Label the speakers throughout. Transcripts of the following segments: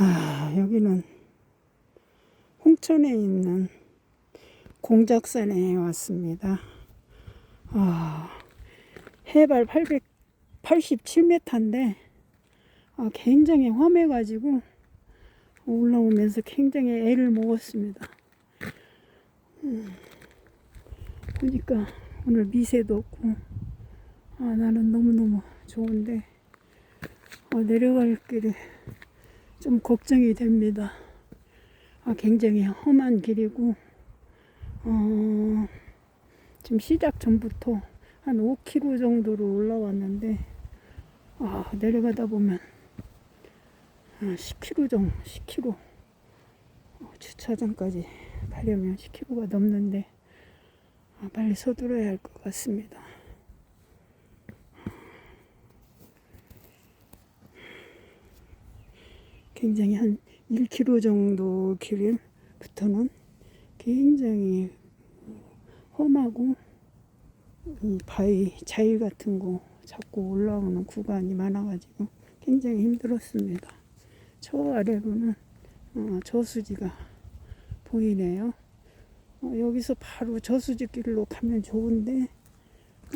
Speaker 1: 아, 여기는 홍천에 있는 공작산에 왔습니다. 아, 해발 887m인데 아, 굉장히 험해가지고 올라오면서 굉장히 애를 먹었습니다. 음, 보니까 오늘 미세도 없고 아, 나는 너무너무 좋은데 어, 내려갈 길이 좀 걱정이 됩니다. 아, 굉장히 험한 길이고 어, 지금 시작 전부터 한 5km 정도로 올라왔는데 아, 내려가다 보면 한 10km 정도, 10km 어, 주차장까지 가려면 10km가 넘는데 아, 빨리 서둘러야 할 것 같습니다. 굉장히 한 1km 정도 길부터는 굉장히 험하고 이 바위 자일 같은 거 자꾸 올라오는 구간이 많아가지고 굉장히 힘들었습니다. 저 아래로는 어, 저수지가 보이네요. 어, 여기서 바로 저수지 길로 가면 좋은데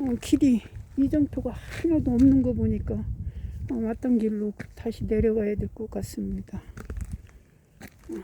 Speaker 1: 어, 길이 이정표가 하나도 없는 거 보니까 어, 왔던 길로 다시 내려가야 될 것 같습니다. 어,